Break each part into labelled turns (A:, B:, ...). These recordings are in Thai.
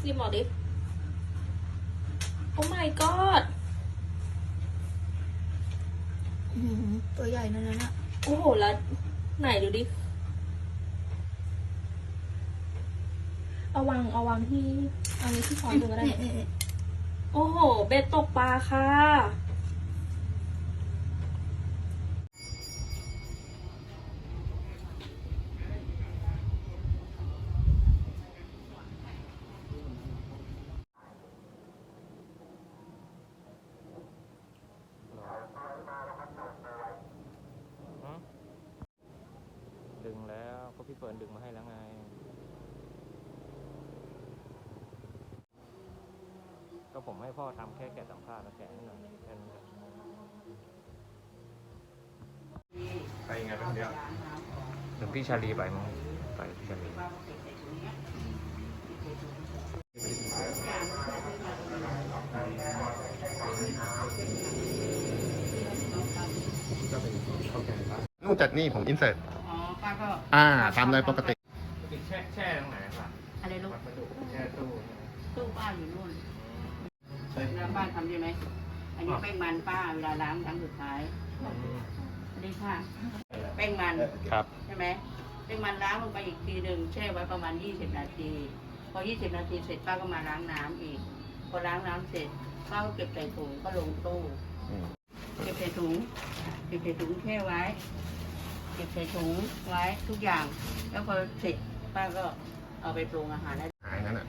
A: ซิมหมอดิโอ้ my god
B: อื้อหือตัวใหญ่นั่นน่ะ
A: โอ้โห แล้วไหนดูดิ เอาวางเอาวางที่เอานี้ที่ช้อนดูก็ได้
B: เนี่ยเนี่ยเนี่ย
A: โอ้โห เบ็ดตกปลาค่ะ
C: เฟิร์นดึงมาให้แล้วไง ก็ผมให้พ่อทำแค่แกะสัมภาษณ์แล้วแกะให้หน่อยแค่นั้นแหละ
D: ไปยังไงบ้างเนี่ย
C: เดี๋ยวพี่ชาลีไปมั้งไปพี่ชาลี
D: นอกจากนี่ผมอินเสิร์ต
E: อ๋อ ป้าก็
D: อ่าตามเลยปกติ
C: แช่แช่ตรงไหนครับ
E: อะไรลูก
C: วัดประดุแช่ตู้ใช่ไหม
E: ตู้ป้าอยู่นู่นแล้วป้าทำใช่ไหมอันนี้แป้งมันป้าเวลาล้างครั้งสุดท้าย
C: อืม
E: อันนี้ค่ะแป้งมัน
C: ครับ
E: ใช่ไหมแป้งมันล้างลงไปอีกทีหนึ่งแช่ไว้ประมาณ 20 นาที พอ 20 นาทีเสร็จป้าก็มาล้างน้ำอีก พอล้างน้ำเสร็จป้าก็เก็บใส่ถุงก็ลงตู้
D: อืม
E: เก็บใส่ถุงเก็บใส่ถุงแช่ไว้ เก็บใส่ถุงไว้ทุกอย่าง แล้วพอเสร็จป้าก็เอาไปปรุงอาหารแล้ว
D: หายนั้นอะ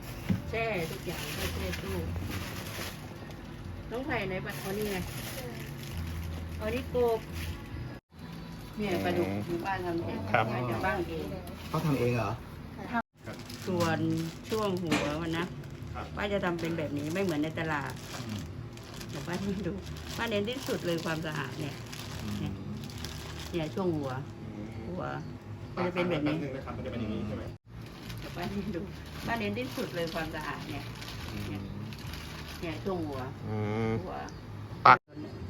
E: แช่ทุกอย่างแช่แช่ตู้น้องไผ่ไหนปะอ๋อนี่ไงอ๋อนี่กบเนี่ยปลาดุกอยู่บ้านทำเอง
D: ครับ
E: มาจากบ้านเอง
B: เขาทำเองเหรอ
E: ส่วนช่วงหัวมันนะป้าจะทำเป็นแบบนี้ไม่เหมือนในตลาดเดี๋ยวป้าให้ดูป้าเน้นที่สุดเลยความสะอาดเนี่ยเนี่ย เนี่ยช่วงหัว หัวมันจะเป็นแบบนี้
D: นึงนะครับมันจะเป็นอย่างนี้ใช่ไหม
E: เดี๋ยวป้าให้ดูป้าเน้นที่สุดเลยความสะอาดเนี่ย เนี่ยช่วงหัว
D: อืม
E: หัว
D: ปาก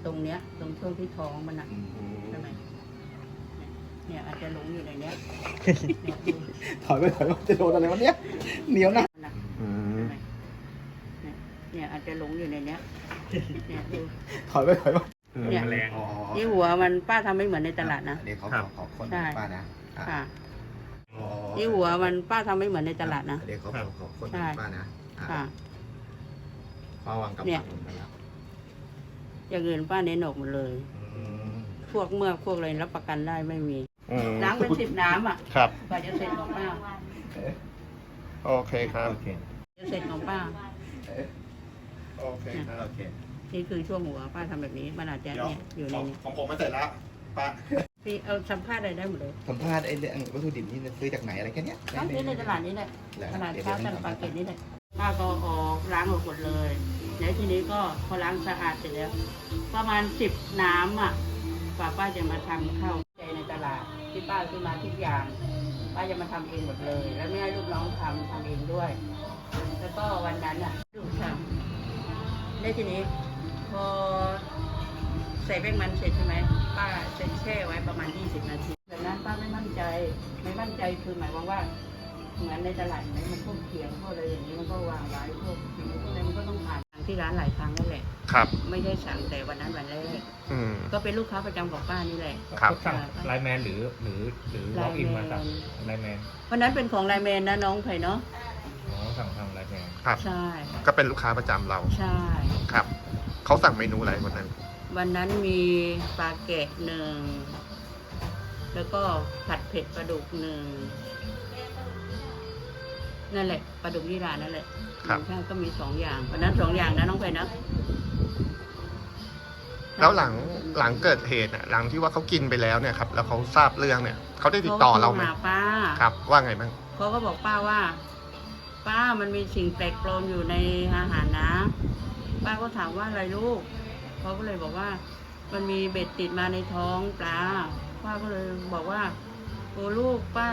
E: ตรงเนี้ย ตรงช่วงที่ท้องมันอะใช่ไหมเนี่ยอาจจะหลงอยู่ในเนี้ยเนี่ยดู
B: ถอยไปถอยไปจะโดนอะไรวะเนี่ยเหนียวนะ
E: มันอะ
D: อื
E: ใช่
D: ม
E: ไหมเนี่ยเนี่ยอาจจะหลงอยู่ในเนี้ยเนี่ยดู
B: ถอยไปถอยไป
E: เนี่ย
C: แมลง
B: อ๋อ
E: นี่หัวมันป้าทำไม่เหมือนในตลาดนะ
B: เดี๋ยวเขา
C: ครั
B: ขอบ ขอคน
E: ใช่
B: ป้านะอะ
E: ค่ะ
B: อ๋อ
E: นี่หัวมันป้าทำไม่เหมือนในตลาดนะ
B: เดี๋ยวเขาขอขอคน
E: ใช่
B: ป้านะอะ
E: ค่ะ
B: ป้าวางกับ
E: เนี่ย
B: ปากผมไปแล้ว
E: อย่างอื่นป้าเน้นออกหมดเลย
B: อืม
E: พวกเมือกพวกอะไรรับประกันได้ไม่มี
D: อืม
E: ล้างเป็นสิบน้ำอะ
D: ครับ
E: กว่าจะเสร็จของป้า
D: โอเคครับ
B: โอเค
E: จะเสร็จของป้า
D: โอเคครับ
B: โอเค
E: นี่คือช่วงหัวป้าทำแบบนี้มันอาจจะ
D: เดี๋ยว
E: เนี่ยอยู่ใน
D: ของ
E: นี้
D: ของผมมาเสร็จแล้วป้า
E: พี่เอาสัมภาษณ์อะไรได้หมดเลย
B: สัมภาษณ์ไอ้เรื่องวัตถุดิบนี่ซื้อจากไหนอะไรแค่เนี้ย
E: ร้านนี้ในตลาดนี้แหละ
B: แล้ว
E: ตลาด
B: ดี๋ยว
E: เช้า
B: ดี๋
E: ต
B: ยว
E: ลาดปากเกร็ดนี่แหละป้าก็ออกล้างออกหมดเลยแล้วทีนี้ก็พอล้างสะอาดเสร็จแล้ว ประมาณสิบน้ำอะกว่าป้าจะมาทำข้าวใจในตลาดที่ป้าซื้อมาทุกอย่าง ป้าจะมาทำเองหมดเลย แล้วไม่ให้ลูกน้องทำทำเองด้วย แล้วก็วันนั้นอะลูกทำได้วทีนี้ พอใส่แป้งมันเสร็จใช่ไหมป้าเซ็นแช่ไว้ประมาณ 20 นาทีจากนั้นป้าไม่มั่นใจไม่มั่นใจคือหมายความว่าเหมือนในตลาดไหมมันพวกเขียงพวกอะไรอย่างนี้มันก็วางไว้พวกสิ่งพวกอะไรมันก็ต้องผ่านทางที่ร้านหลายครั้งนั่นแหละ
D: ครับ
E: ไม่ใช่สั่งแต่วันนั้นวันแรก
D: อืม
E: ก็เป็นลูกค้าประจำของป้านี่แหละ
D: ครับ
C: สั่งไลน์แมนหรือหรือหรือล็อกอินมาสั่งไลน์แมน
E: วันนั้นเป็นของไลน์แมนนะน้องไผ่เนาะ
C: อ๋อสั่งทางไลน์แมน
D: ครับ
E: ใช่
D: ก็เป็นลูกค้าประจำเรา
E: ใช่
D: ครับ เขาสั่งเมนูอะไรวันนั้น
E: วันนั้นมีปลาแกะหนึ่ง แล้วก็ผัดเผ็ดปลาดุกหนึ่ง นั่นแหละปลาดุกยี่รานั่นแหละ
D: ครับ
E: ใช่ก็มีสองอย่างวันนั้นสองอย่างนะน้องไผ่นะ
D: แล้วหลังหลังเกิดเหตุน่ะ หลังที่ว่าเขากินไปแล้วเนี่ยครับ แล้วเขาทราบเรื่องเนี่ยเขาได้ติดต่อเราไหม
E: ขโทหป้า
D: ครับ ว่าไงบ้าง
E: เขาก็บอกป้าว่า ป้ามันมีสิ่งแปลกปลอมอยู่ในอาหารนะ ป้าก็ถามว่าอะไรลูกเขาก็เลยบอกว่า มันมีเบ็ดติดมาในท้องปลาป้าก็เลยบอกว่าโอ้ลูกป้า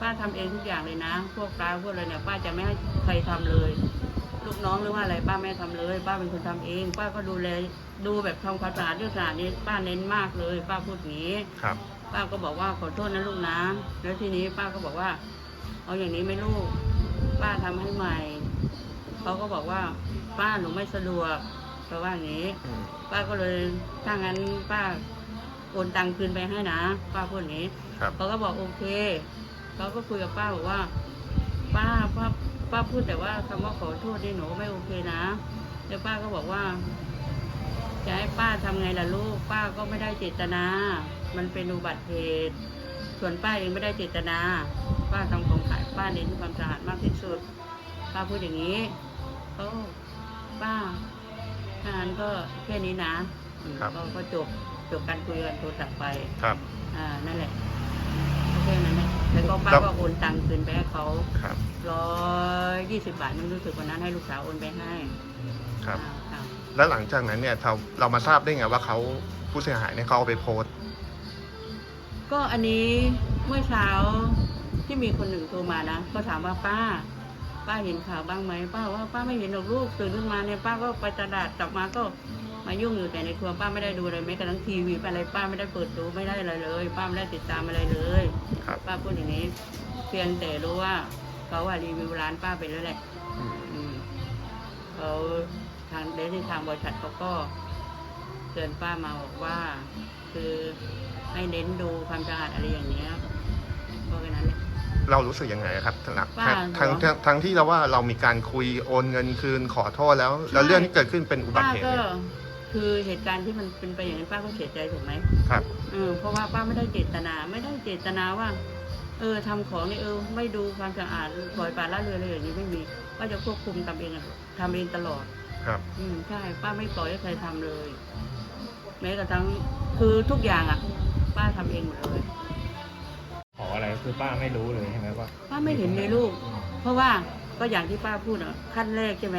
E: ป้าทำเองทุกอย่างเลยนะ พวกปลาพวกอะไรเนี่ยป้าจะไม่ให้ใครทำเลย ลูกน้องหรือว่าอะไรป้าไม่ทำเลย ป้าเป็นคนทำเอง ป้าก็ดูแลดูแบบทำความสะอาดเรื่องสะอาดนี้ป้าเน้นมากเลย ป้าพูดอย่างนี้
D: ครับ
E: ป้าก็บอกว่าขอโทษนะลูกนะ แล้วทีนี้ป้าก็บอกว่า เอาอย่างนี้ไหมลูก ป้าทำให้ใหม่ เขาก็บอกว่า ป้าหนูไม่สะดวกเขาว่าอย่างนี้
D: อืม
E: ป้าก็เลยถ้างั้นป้าโอนตังคืนไปให้นะ ป้าพูดอย่างนี้
D: ครับ
E: เขาก็บอกโอเค เขาก็คุยกับป้าบอกว่า ป้าป้าป้าพูดแต่ว่าคำว่าขอโทษนี่หนูไม่โอเคนะ แล้วป้าก็บอกว่า จะให้ป้าทำไงล่ะลูก ป้าก็ไม่ได้เจตนา มันเป็นอุบัติเหตุ ส่วนป้าเองไม่ได้เจตนา ป้าทำของขายป้าเน้นความสะอาดมากที่สุด ป้าพูดอย่างนี้เขา ป้าถ้างั้นก็แค่นี้นะอืม
D: ครับ
E: ก็ก็จบจบการคุยกันโทรศัพท์ไป
D: ครับ
E: อ่านั่นแหละแค่นั้นแหละแล้วก็ป้า
D: ครับ
E: ก็โอนตังค์คืนไปให้เขา
D: ครับ
E: ร้อยยี่สิบบาทนึงรู้สึกวันนั้นให้ลูกสาวโอนไปให้
D: ครับ
E: อ่าค่ะ
D: แล้วหลังจากนั้นเนี่ยเราเรามาทราบได้ไงว่าเขาผู้เสียหายเนี่ยเขาเอาไปโพสต์
E: ก็อันนี้เมื่อเช้าที่มีคนหนึ่งโทรมานะก็ถามว่าป้า ป้าเห็นข่าวบ้างไหมป้าว่าป้าไม่เห็นหรอกลูกตื่นขึ้นมาเนี่ยป้าก็ไปตลาดกลับมาก็มายุ่งอยู่แต่ในครัวป้าไม่ได้ดูอะไรแม้กระทั่งทีวีอะไรป้าไม่ได้เปิดดูไม่ได้อะไรเลย ป้าไม่ได้ติดตามอะไรเลย
D: ครับ
E: ป้าพูดอย่างนี้เพียงแต่รู้ว่าเขาว่ารีวิวร้านป้าไปแล้วแหละ
D: อืม
E: อืมเขาทางเดที่ทางบริษัทเขาก็เตือนป้ามาบอกว่า คือให้เน้นดูความสะอาดอะไรอย่างเนี้ยก็แค่นั้นแหละ
D: เรารู้สึกยังไงครับสำหรับ
E: ว่า
D: ทั้ง
E: เหรอ
D: ทั้งทั้งที่เราว่าเรามีการคุยโอนเงินคืนขอโทษแล้ว แล้วเรื่องที่เกิดขึ้นเป็นอุบัติ
E: ป้า
D: เหตุ
E: ก็
D: เนี่ย
E: คือเหตุการณ์ที่มันเป็นไปอย่างนั้นป้าก็เสียใจถูกไหม
D: ครับ
E: เออเพราะว่าป้าไม่ได้เจตนาไม่ได้เจตนาว่า เออทำของนี่เออ ไม่ดูความสะอาดปล่อยปละละเลยอะไรอย่างนี้ไม่มีป้าจะควบคุมทำเองอะทำเองตลอด
D: ครับ
E: อืมใช่ป้าไม่ปล่อยให้ใครทำเลย แม้กระทั่งคือทุกอย่างอะ ป้าทำเองหมดเลย
C: ขออะไร คือป้าไม่รู้เลยใช่ไหมว่า
E: ป้าไม่เห็นเลยลูกเพราะว่าก็อย่างที่ป้าพูดอะขั้นแรกใช่ไหม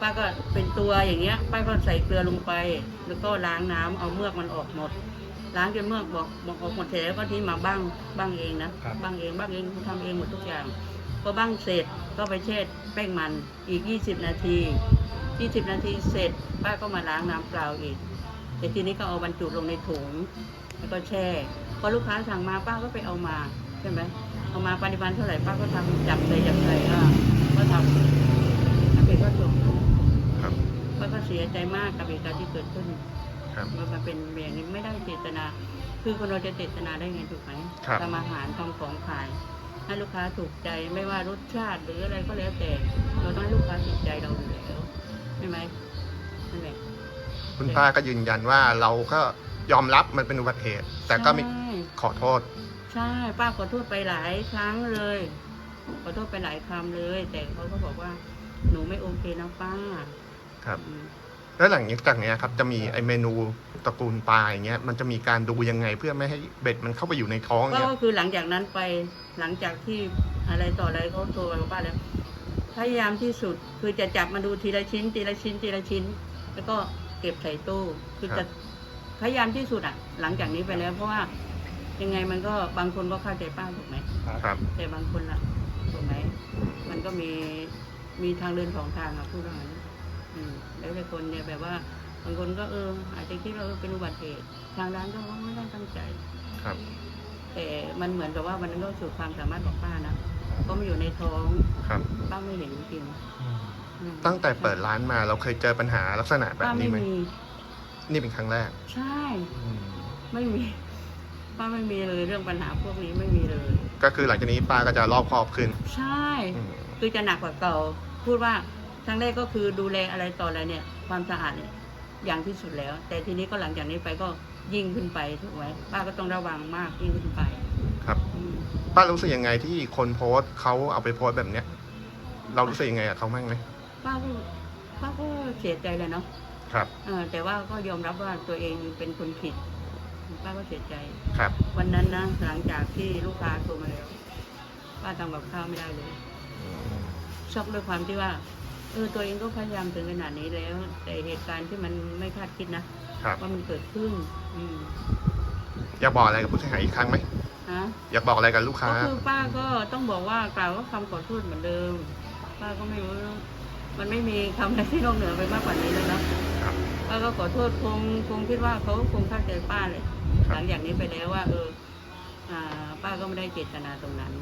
E: ป้าก็เป็นตัวอย่างเงี้ย ป้าก็ใส่เกลือลงไป แล้วก็ล้างน้ำเอาเมือกมันออกหมด ล้างจนเมือกบอกบอกออกหมดเสร็จแล้วก็ที่มาบ้างบ้างเองนะครับบ้างเองบ้างเองทำเองหมดทุกอย่างพอบ้างเสร็จก็ไปเช็ดแป้งมันอีก 20 นาที 20 นาทีเสร็จป้าก็มาล้างน้ำเปล่าอีกแต่ทีนี้ก็เอาบรรจุลงในถุงแล้วก็แช่พอลูกค้าสั่งมาป้าก็ไปเอามา ใช่ไหมเอามาปริมาณเท่าไหร่ป้าก็ทำจับเลยจับเลยอะก็ทำทำเองก็จบ
D: ครับ
E: ป้าก็เสียใจมากกับเหตุการณ์ที่เกิดขึ้น
D: ครับ
E: มันมาเป็นอย่างนี้ไม่ได้เจตนา คือคนเราจะเจตนาได้ไงถูกไหม
D: ครับ
E: ทำอาหารทำของขายให้ลูกค้าถูกใจไม่ว่ารสชาติหรืออะไรก็แล้วแต่ เราต้องให้ลูกค้าติดใจเราอยู่แล้วใช่ไหมนั่นแหละ
D: คุณป้าก็ยืนยันว่าเราก็ยอมรับมันเป็นอุบัติเหตุแต่ก็ไม่
E: ใช่
D: ขอโทษ
E: ใช่ป้าขอโทษไปหลายครั้งเลย ขอโทษไปหลายคำเลย แต่เขาก็บอกว่าหนูไม่โอเคนะป้า
D: ครับ
E: อืม
D: แล้วหลังจากเนี้ยครับจะมีไอเมนูตระกูลปลาอย่างเงี้ยมันจะมีการดูยังไงเพื่อไม่ให้เบ็ดมันเข้าไปอยู่ในท้อง
E: ก็
D: เนี่ย
E: คือหลังจากนั้นไปหลังจากที่อะไรต่ออะไรเขาโทรมาบอกป้าแล้วพยายามที่สุดคือจะจับมาดูทีละชิ้น ทีละชิ้น ทีละชิ้น แล้วก็เก็บใส่ตู้คือจะพยายามที่สุดอะ หลังจากนี้ไปแล้วเพราะว่า ยังไงมันก็บางคนก็เข้าใจป้าถูกไหม
D: ครับ
E: แต่บางคนล่ะถูกไหมมันก็มีมีทางเดินสองทางอะพูดว่างั้นอืมแล้วแต่คนเนี่ยแบบว่าบางคนก็เออ อาจจะคิดว่าเออเป็นอุบัติเหตุทางร้านก็ว่าไม่ได้ตั้งใจ
D: ครับ
E: แต่มันเหมือนกับว่ามันก็สุดความสามารถของป้านะเพราะมันอยู่ในท้อง
D: ครับ
E: ป้าไม่เห็นจริงๆอืม
D: ตั้งแต่เปิดร้านมาเราเคยเจอปัญหาลักษณะแบบ
E: ป้า
D: นี้
E: ไม่
D: ไหม
E: มี
D: นี่เป็นครั้งแรก
E: ใช่ ไม่มี ป้าไม่มีเลยเรื่องปัญหาพวกนี้ไม่มีเลย
D: ก็คือหลังจากนี้ป้าก็จะรอบคอบขึ้น
E: ใช่
D: อืม
E: คือจะหนักกว่าเก่า พูดว่าครั้งแรกก็คือดูแลอะไรต่ออะไรเนี่ย ความสะอาดเนี่ยอย่างที่สุดแล้ว แต่ทีนี้ก็หลังจากนี้ไปก็ยิ่งขึ้นไปถูกไหมป้าก็ต้องระวังมากยิ่งขึ้นไป
D: ครับ
E: อืม
D: ป้ารู้สึกยังไงที่คนโพสต์เขาเอาไปโพสต์แบบเนี้ย เรารู้สึกยังไงกับเขาบ้างไหม
E: ป้าก็ป้าก็เสียใจเลยเนาะ
D: ครับ
E: เออแต่ว่าก็ยอมรับว่าตัวเองเป็นคนผิด ป้าก็เสียใจ
D: ครับ
E: วันนั้นนะหลังจากที่ลูกค้าโทรมาแล้วป้าทำกับข้าวไม่ได้เลยช็อกด้วยความที่ว่าเออตัวเองก็พยายามถึงขนาดนี้แล้ว แต่เหตุการณ์ที่มันไม่คาดคิดนะครับ ว่ามันเกิดขึ้น อืม
D: อยากบอกอะไรกับผู้เสียหายอีกครั้งไหม
E: ฮะ
D: อยากบอกอะไรกับลูกค้า
E: ก็คือป้าก็ต้องบอกว่ากล่าวว่าคำขอโทษเหมือนเดิม ป้าก็ไม่รู้ มันไม่มีคำอะไรที่นอกเหนือไปมากกว่านี้แล้วเนอะ
D: ครับ
E: ป้าก็ขอโทษคงคงคิดว่าเขาคงเข้าใจป้าเลย
D: ครับ
E: หลังจากนี้ไปแล้วว่าเออป้าก็ไม่ได้เจตนาตรงนั้น